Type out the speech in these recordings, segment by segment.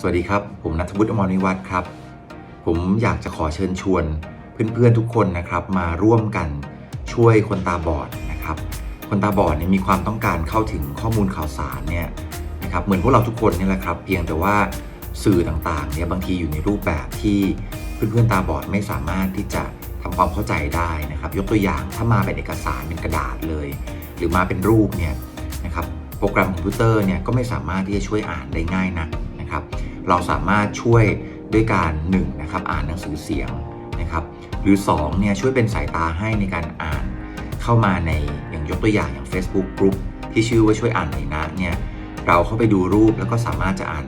สวัสดีครับ ผมนัทวุฒิอมรนิวัฒน์ครับ ผมอยากจะขอเชิญชวนเพื่อนๆทุกคนนะครับมาร่วมกันช่วยคนตาบอดนะครับ คนตาบอดเนี่ยมีความต้องการเข้าถึงข้อมูลข่าวสารเนี่ยนะครับเหมือนพวกเราทุกคนนี่แหละครับ เพียงแต่ว่าสื่อต่างๆเนี่ยบางทีอยู่ในรูปแบบที่เพื่อนๆตาบอดไม่สามารถที่จะทำความเข้าใจได้นะครับ ยกตัวอย่างถ้ามาเป็นเอกสารเป็นกระดาษเลย หรือมาเป็นรูปเนี่ยนะครับโปรแกรมคอมพิวเตอร์เนี่ยก็ไม่สามารถที่จะช่วยอ่านได้ง่ายนัก นะครับ เราสามารถช่วยด้วยการ1นะครับอ่านหนังสือเสียงนะครับ หรือ2เนี่ยช่วยเป็นสายตาให้ในการอ่านเข้ามาในอย่างยกตัวอย่างอย่าง Facebook Group ที่ชื่อว่าช่วยอ่านหน่อยนะเนี่ยเราเข้าไปดูรูปแล้วก็สามารถจะอ่าน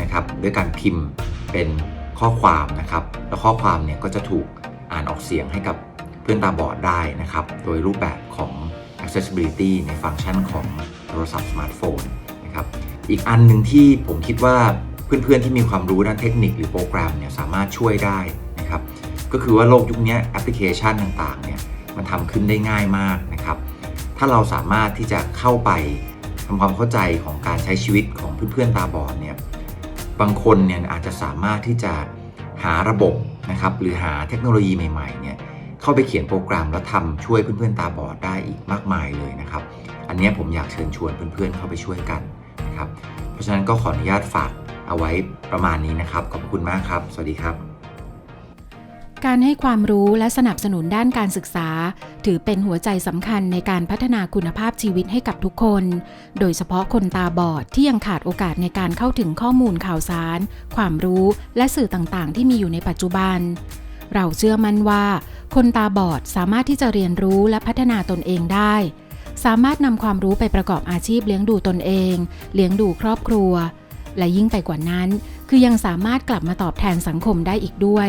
นะครับด้วยการพิมพ์เป็นข้อความนะครับ แล้วข้อความเนี่ยก็จะถูกอ่านออกเสียงให้กับเพื่อนตาบอดได้นะครับ โดยรูปแบบของ accessibility ในฟังก์ชันของโทรศัพท์สมาร์ทโฟน นะครับ อีกอันหนึ่งที่ผมคิดว่าเพื่อนๆที่มีความรู้ด้านเทคนิคหรือโปรแกรมเนี่ยสามารถช่วยได้นะครับ ก็คือว่าโลกยุคนี้แอปพลิเคชันต่างๆเนี่ยมันทำขึ้นได้ง่ายมากนะครับ ถ้าเราสามารถที่จะเข้าไปทำความเข้าใจของการใช้ชีวิตของเพื่อนๆตาบอดเนี่ยบางคนเนี่ยอาจจะสามารถที่จะหาระบบนะครับหรือหาเทคโนโลยีใหม่ๆเนี่ยเข้าไปเขียนโปรแกรมแล้วทำช่วยเพื่อนๆตาบอดได้อีกมากมายเลยนะครับ อันนี้ผมอยากเชิญชวนเพื่อนๆเข้าไปช่วยกัน นะครับ เพราะฉะนั้นก็ขออนุญาตฝากเอาไว้ประมาณนี้นะครับ ขอบคุณมากครับ สวัสดีครับ การให้ความรู้และสนับสนุนด้านการศึกษา ถือเป็นหัวใจสำคัญในการพัฒนาคุณภาพชีวิตให้กับทุกคน โดยเฉพาะคนตาบอดที่ยังขาดโอกาสในการเข้าถึงข้อมูลข่าวสาร ความรู้และสื่อต่างๆ ที่มีอยู่ในปัจจุบันเราเชื่อมั่นว่า คนตาบอดสามารถที่จะเรียนรู้และพัฒนาตนเองได้ สามารถนำความรู้ไปประกอบอาชีพเลี้ยงดูตนเอง เลี้ยงดูครอบครัว และยิ่งไปกว่านั้น คือยังสามารถกลับมาตอบแทนสังคมได้อีกด้วย